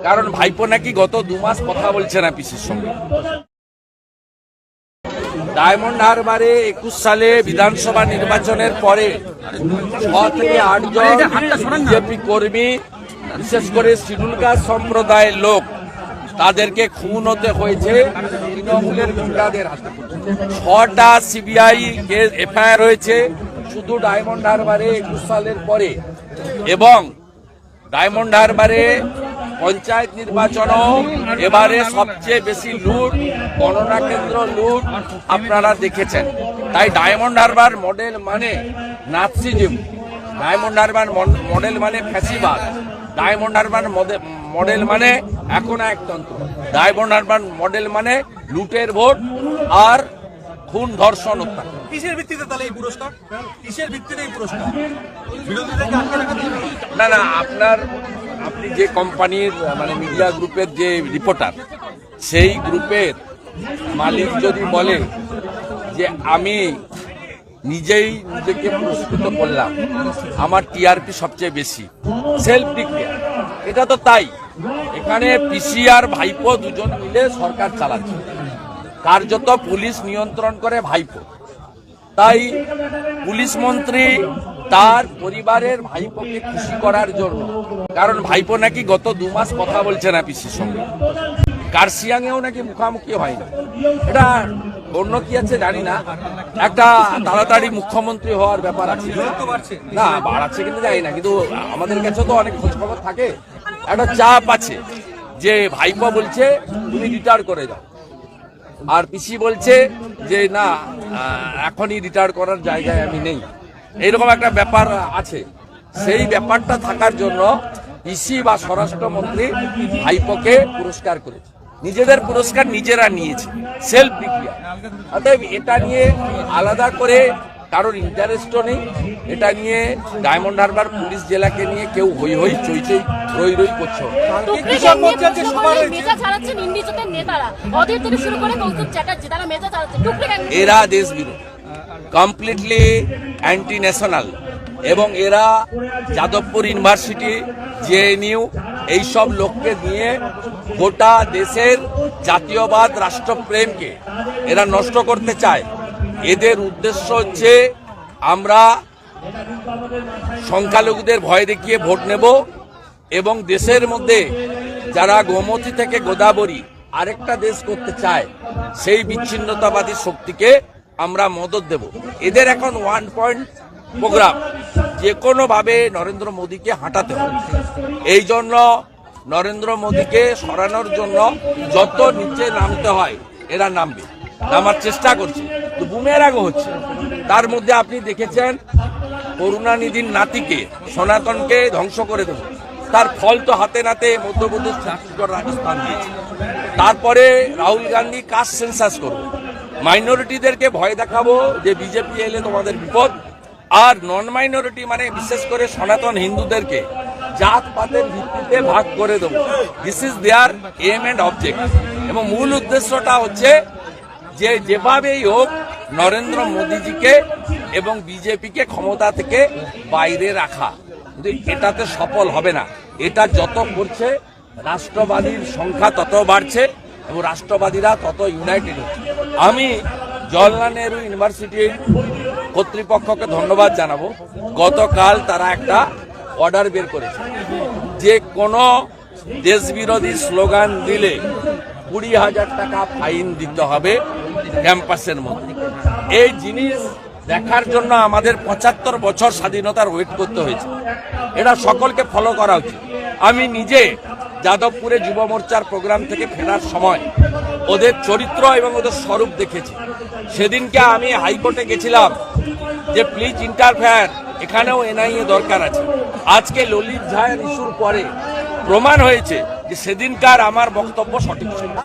কারণ ভাইপো নাকি গত দু মাস কথা বলছে না পিসির সঙ্গে। ডায়মন্ড হারবারে একুশ সালে বিধানসভা নির্বাচনের পরে ছ থেকে আটজন বিজেপি কর্মী, বিশেষ করে শিডুল সম্প্রদায়ের লোক, তাদেরকে খুন হতে হয়েছে তৃণমূলের গুন্ডাদের হাতে। ছটা সিবিআই কেস এফআইআর হয়েছে শুধু ডায়মন্ড হারবারে একুশ সালের পরে। এবং ডায়মন্ড হারবারে পঞ্চায়েত নির্বাচনও এবারে সবচেয়ে বেশি লুট গণনা কেন্দ্র লুট আপনারা দেখেছেন। তাই ডায়মন্ড হারবার মডেল মানে নাৎসিজম ডায়মন্ড হারবার মডেল মানে ফ্যাসিবাদ। ডায়মন্ড হারবার মডে- মডেল মানে এখন একতন্ত্র ডায়মন্ড হারবার মডেল মানে লুটের ভোট আর খুন ধর্ষণ হত্যা। কিসের ভিত্তিতে তাহলে এই পুরস্কার? কিসের ভিত্তিতে এই পুরস্কার? না না আপনার আপনি যে কোম্পানির মানে মিডিয়া গ্রুপের যে রিপোর্টার সেই গ্রুপের মালিক যদি বলে যে আমি নিজেই নিজেকে পুরস্কৃত করলাম, আমার টিআরপি সবচেয়ে বেশি সেলফ ডিক্লেয়ার এটা তো তাই। এখানে পিসি আর ভাইপো দুজন মিলে সরকার চালাচ্ছে। কার্যত পুলিশ নিয়ন্ত্রণ করে ভাইপো। তাই পুলিশ মন্ত্রী তার পরিবারের ভাইপোকে খুশি করার জন্য। কারণ ভাইপো নাকি গত দু মাস কথা বলছে না পিসির সঙ্গে। কার্সিয়াংয়েও নাকি মুখামুখি হয় না। এটা অন্য কি আছে জানি না। একটা তাড়াতাড়ি মুখ্যমন্ত্রী হওয়ার ব্যাপার আছে। না, বাড়াচ্ছে কিন্তু জানি না। কিন্তু আমাদের কাছে তো অনেক খোঁজ খবর থাকে। একটা চাপ আছে যে ভাইপো বলছে, তুমি রিটায়ার করে যাও আর পিসি বলছে যে, না এখনই রিটায়ার করার জায়গায় আমি নেই। এইরকম একটা ব্যাপার আছে। সেই ব্যাপারটা থাকার জন্য ইসি বা স্বরাষ্ট্রমন্ত্রী ভাইপোকে পুরস্কার করেছে। নিজেদের পুরস্কার নিজেরা নিয়েছে সেলফ ডিক্লিয়ার অতএব এটা নিয়ে আলাদা করে কারোর ইন্টারেস্টও নেই। এটা নিয়ে ডায়মন্ড হারবার পুলিশ জেলাকে নিয়ে কেউ হই হই চই চই রই রই করছে। এরা দেশ বিরোধী কমপ্লিটলি অ্যান্টি ন্যাশনাল এবং এরা যাদবপুর ইউনিভার্সিটি জেএনইউ এইসব লোককে নিয়ে গোটা দেশের জাতীয়বাদ রাষ্ট্রপ্রেমকে এরা নষ্ট করতে চায়। এদের উদ্দেশ্য হচ্ছে আমরা সংখ্যালঘুদের ভয় দেখিয়ে ভোট নেব এবং দেশের মধ্যে যারা গোমতী থেকে গোদাবরী আরেকটা দেশ করতে চায়, সেই বিচ্ছিন্নতাবাদী শক্তিকে আমরা মদত দেব। এদের এখন ওয়ান পয়েন্ট প্রোগ্রাম যে কোনোভাবে নরেন্দ্র মোদীকে হাঁটাতে হবে। এই জন্য নরেন্দ্র মোদীকে সরানোর জন্য যত নিচে নামতে হয়, এরা নামবে। নামার চেষ্টা করছে। তো বুমেরাগও হচ্ছে। তার মধ্যে আপনি দেখেছেন, করুণানিধির নাতিকে, সনাতনকে ধ্বংস করে দেব। তার ফল তো হাতে নাতে মধ্যপ্রদেশ ছত্তিশগড় রাজস্থান দিয়েছে। তারপরে রাহুল গান্ধী কাস্ট সেন্সাস করবে। মাইনরিটিদেরকে ভয় দেখাবো যে বিজেপি এলে তোমাদের বিপদ। আর নন মাইনরিটি মানে বিশেষ করে সনাতন হিন্দুদেরকে জাত পাতের ভিত্তিতে ভাগ করে দেবো। This is their aim and object এবং মূল উদ্দেশ্যটা হচ্ছে যে যেভাবেই হোক নরেন্দ্র মোদীজিকে এবং বিজেপিকে ক্ষমতা থেকে বাইরে রাখা। কিন্তু এটাতে সফল হবে না। এটা যত করছে, রাষ্ট্রবাদীর সংখ্যা তত বাড়ছে। এবং রাষ্ট্রবাদীরা তত ইউনাইটেড হচ্ছে আমি জওয়াহরলাল নেহরু ইউনিভার্সিটির কর্তৃপক্ষকে ধন্যবাদ জানাব। গতকাল তারা একটা অর্ডার বের করেছে। যে কোনো দেশবিরোধী স্লোগান দিলে কুড়ি হাজার টাকা ফাইন দিতে হবে ক্যাম্পাসের মধ্যে। এই জিনিস দেখার জন্য আমাদের পঁচাত্তর বছর স্বাধীনতার ওয়েট করতে হয়েছে। এটা সকলকে ফলো করা উচিত। আমি নিজে যাদবপুরে যুব মোর্চার প্রোগ্রাম থেকে ফেরার সময় ওদের চরিত্র এবং ওদের স্বরূপ দেখেছি। সেদিনকে আমি হাইকোর্টে গেছিলাম যে, প্লিজ ইন্টারফেয়ার, এখানেও এনআইএ দরকার আছে। আজকে ললিত ঝায়ের ইস্যুর পরে প্রমাণ হয়েছে যে, সেদিনকার আমার বক্তব্য সঠিক ছিল।